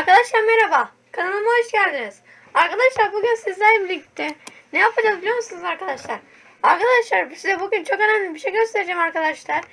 Arkadaşlar merhaba. Kanalıma hoş geldiniz. Arkadaşlar bugün sizlerle birlikte ne yapacağız biliyor musunuz arkadaşlar? Arkadaşlar size bugün çok önemli bir şey göstereceğim arkadaşlar.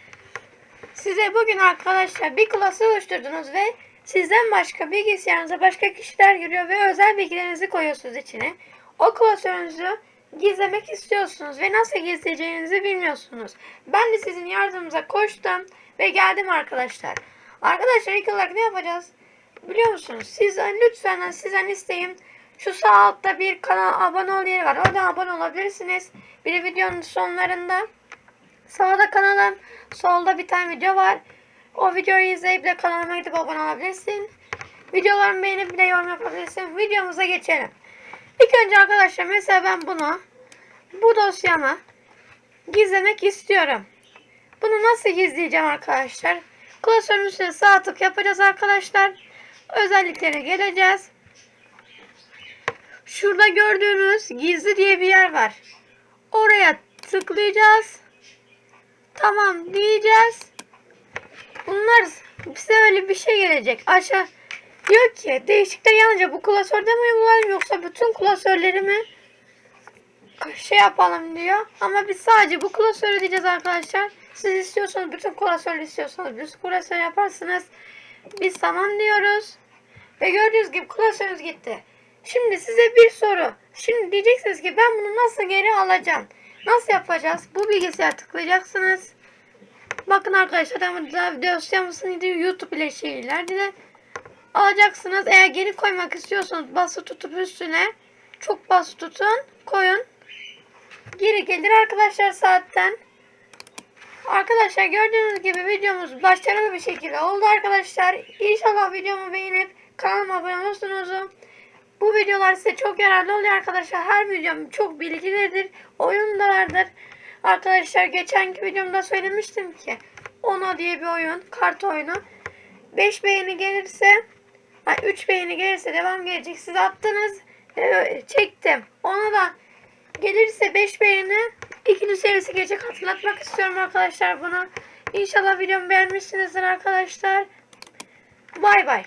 Size bugün arkadaşlar bir klası oluşturdunuz ve sizden başka bilgisayarınıza başka kişiler giriyor ve özel bilgilerinizi koyuyorsunuz içine. O klasörünüzü gizlemek istiyorsunuz ve nasıl gizleyeceğinizi bilmiyorsunuz. Ben de sizin yardımınıza koştum ve geldim arkadaşlar. Arkadaşlar ilk olarak ne yapacağız? Biliyor musunuz? Sizden lütfen sizden isteğim şu sağ altta bir kanal abone ol yeri var. Oradan abone olabilirsiniz. Bir de videonun sonlarında sağda kanalım, solda bir tane video var. O videoyu izleyip de kanalıma gidip abone olabilirsin. Videolarımı beğenip bir de yorum yapabilirsin. Videomuza geçelim. İlk önce arkadaşlar mesela ben bunu bu dosyamı gizlemek istiyorum. Bunu nasıl gizleyeceğim arkadaşlar? Klasörün üstüne sağ tık yapacağız arkadaşlar. Özelliklere geleceğiz. Şurada gördüğünüz gizli diye bir yer var. Oraya tıklayacağız. Tamam diyeceğiz. Bunlar bize öyle bir şey gelecek. Aşağı diyor ki değişiklikler yalnızca bu klasörde mi uygulayalım yoksa bütün klasörleri mi şey yapalım diyor. Ama biz sadece bu klasörü diyeceğiz arkadaşlar. Siz istiyorsanız bütün klasörü istiyorsanız bütün klasör yaparsınız. Biz tamam diyoruz. Ve gördüğünüz gibi klasörümüz gitti. Şimdi size bir soru. Şimdi diyeceksiniz ki ben bunu nasıl geri alacağım? Nasıl yapacağız? Bu bilgisayar tıklayacaksınız. Bakın arkadaşlar ama dosyamızın YouTube ile şeyler de alacaksınız. Eğer geri koymak istiyorsanız bası tutup üstüne çok bas tutun koyun. Geri gelir arkadaşlar saatten. Arkadaşlar gördüğünüz gibi videomuz başarılı bir şekilde oldu arkadaşlar. İnşallah videomu beğenip kanalıma abone olursunuz. Bu videolar size çok yararlı oluyor arkadaşlar. Her videom çok bilgilidir. Oyun da vardır. Arkadaşlar geçenki videomda söylemiştim ki Ono diye bir oyun. Kart oyunu. 5 beğeni gelirse 3 beğeni gelirse devam gelecek. Siz attınız. e, Çektim. Ona da gelirse 5 beğeni ikinci serisi gelecek. Hatırlatmak istiyorum arkadaşlar buna. İnşallah videomu beğenmişsinizdir arkadaşlar. Bay bay.